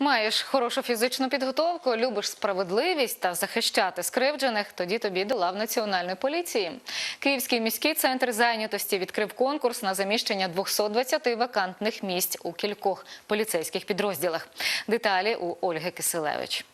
Маєш хорошу фізичну підготовку, любиш справедливість та захищати скривджених, тоді тобі до лав національної поліції. Київський міський центр зайнятості відкрив конкурс на заміщення 220 вакантних місць у кількох поліцейських підрозділах. Деталі у Ольги Киселевич.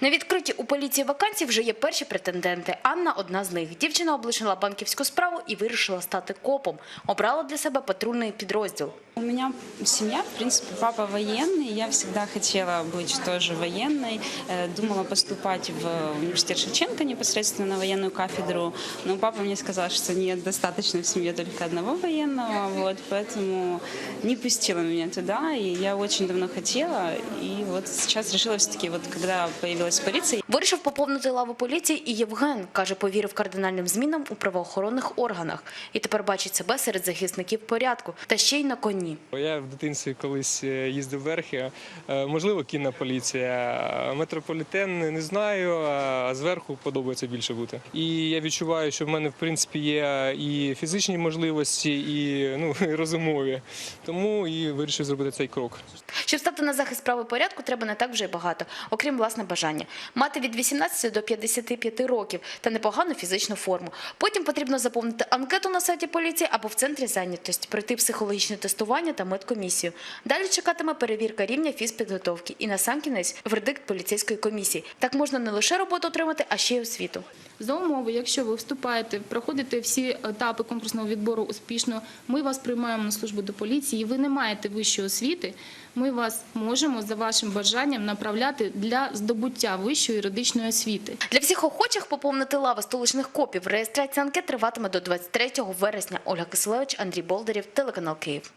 На відкриті у поліції вакансій вже є перші претенденти. Анна одна з них. Дівчина облишила банківську справу і вирішила стати копом. Обрала для себе патрульний підрозділ. У меня семья, в принципе, папа военный. Я всегда хотела быть тоже военной. Э, Думала поступать в университет Шевченко непосредственно на военную кафедру. Но папа мне сказал, что нет, достаточно в семье только одного военного. Вот, поэтому не пустила меня туда. И я очень давно хотела. И вот сейчас решила все-таки, вот когда появилась полиция, Вирішив поповнити лаву поліції і Євген, каже, повірив кардинальним змінам у правоохоронних органах. І тепер бачить себе серед захисників порядку та ще й на коні. Я в дитинстві колись е, їздив верхи. Е, Можливо, кінна поліція. Метрополітен не знаю, а зверху подобається більше бути. І я відчуваю, що в мене в принципі є і фізичні можливості, і ну і розумові. Тому і вирішив зробити цей крок. Щоб стати на захист права порядку, треба не так вже й багато, окрім власне бажання. Мати від 18 до 55 років та непогану фізичну форму. Потім потрібно заповнити анкету на сайті поліції або в центрі зайнятості, пройти психологічне тестування та медкомісію. Далі чекатиме перевірка рівня фізпідготовки і насамкінець вердикт поліцейської комісії. Так можна не лише роботу отримати, а ще й освіту. За умови, якщо ви вступаєте, проходите всі етапи конкурсного відбору успішно, ми вас приймаємо на службу до поліції, ви не маєте вищої освіти, ми вас можемо за вашим бажанням направляти для здобуття вищої юридичної освіти. Для всіх охочих поповнити лави столичних копів. Реєстрація анкет триватиме до 23 вересня. Ольга Киселевич, Андрій Болдарів, телеканал Київ.